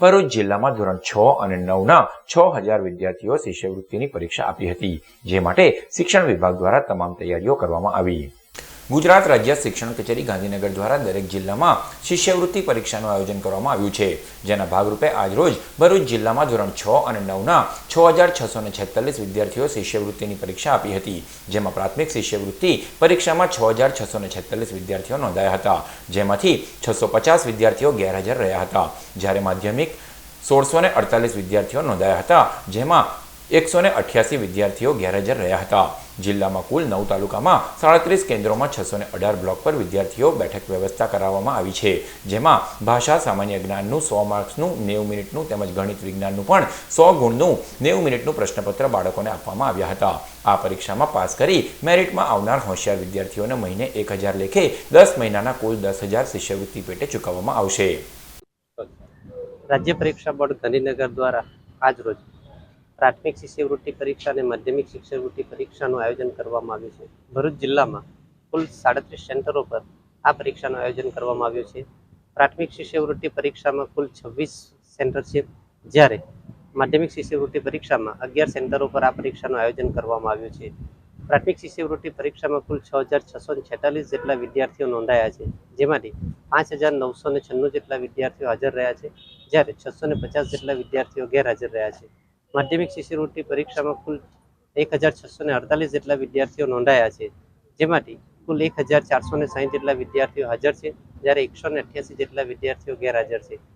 ભરૂચ જિલ્લામાં ધોરણ છ અને નવના છ હજાર વિદ્યાર્થીઓ શિષ્યવૃત્તિની પરીક્ષા આપી હતી, જે માટે શિક્ષણ વિભાગ દ્વારા તમામ તૈયારીઓ કરવામાં આવી. ગુજરાત રાજ્ય શિક્ષણ કચેરી ગાંધીનગર દ્વારા દરેક જિલ્લામાં શિષ્યવૃત્તિ પરીક્ષાનું આયોજન કરવામાં આવ્યું છે. જેના ભાગરૂપે આજરોજ ભરૂચ જિલ્લામાં ધોરણ છ અને નવના છ હજાર છસો છેતાલીસ વિદ્યાર્થીઓ શિષ્યવૃત્તિની પરીક્ષા આપી હતી. જેમાં પ્રાથમિક શિષ્યવૃત્તિ પરીક્ષામાં છ હજાર છસો ને વિદ્યાર્થીઓ નોંધાયા હતા. જેમાંથી છસો પચાસ વિદ્યાર્થીઓ ગેરહાજર રહ્યા હતા. જ્યારે માધ્યમિક સોળસો ને અડતાલીસ વિદ્યાર્થીઓ નોંધાયા હતા. જેમાં એકસો ને વિદ્યાર્થીઓ ગેરહાજર રહ્યા હતા. જિલ્લામાં કુલ નવ તાલુકામાં સાડત્રીસ કેન્દ્રોમાં છસો ને અઢાર બ્લોક પર વિદ્યાર્થીઓ બેઠક વ્યવસ્થા કરાવવામાં આવી છે. જેમાં ભાષા, સામાન્ય જ્ઞાનનું સો માર્ક્સનું, નેવું મિનિટનું તેમજ ગણિત વિજ્ઞાનનું પણ સો ગુણનું, નેવું મિનિટનું પ્રશ્નપત્ર બાળકોને આપવામાં આવ્યા હતા. આ પરીક્ષામાં પાસ કરી મેરિટમાં આવનાર હોશિયાર વિદ્યાર્થીઓને મહિને એક હજાર લેખે દસ મહિનાના કુલ દસ હજાર શિષ્યવૃત્તિ પેટે ચૂકવવામાં આવશે. રાજ્ય પરીક્ષા બોર્ડ ગાંધીનગર દ્વારા આજરોજ પ્રાથમિક શિષ્યવૃત્તિ પરીક્ષા અને માધ્યમિક શિષ્યવૃત્તિ પરીક્ષાનું આયોજન કરવામાં આવ્યું છે. ભરૂચ જિલ્લામાં કુલ સાડત્રીસ સેન્ટરો પર આ પરીક્ષાનું આયોજન કરવામાં આવ્યું છે. પ્રાથમિક શિષ્યવૃત્તિ પરીક્ષામાં કુલ છવ્વીસ સેન્ટર છે, જ્યારે માધ્યમિક શિષ્યવૃત્તિ પરીક્ષામાં અગિયાર સેન્ટરો પર આ પરીક્ષાનું આયોજન કરવામાં આવ્યું છે. પ્રાથમિક શિષ્યવૃત્તિ પરીક્ષામાં કુલ છ હજાર છસો છેતાલીસ જેટલા વિદ્યાર્થીઓ નોંધાયા છે, જેમાંથી પાંચ હજાર નવસો છન્નું જેટલા વિદ્યાર્થીઓ હાજર રહ્યા છે, જ્યારે છસો ને પચાસ જેટલા વિદ્યાર્થીઓ ગેરહાજર રહ્યા છે. માધ્યમિક શિષ્યવૃત્તિ પરીક્ષામાં કુલ એક હજાર છસો અડતાલીસ જેટલા વિદ્યાર્થીઓ નોંધાયા છે. જેમાંથી કુલ એક હજાર ચારસો સાહીઠ જેટલા વિદ્યાર્થીઓ હાજર છે, જ્યારે એકસો અઠ્યાસી જેટલા વિદ્યાર્થીઓ ગેરહાજર છે.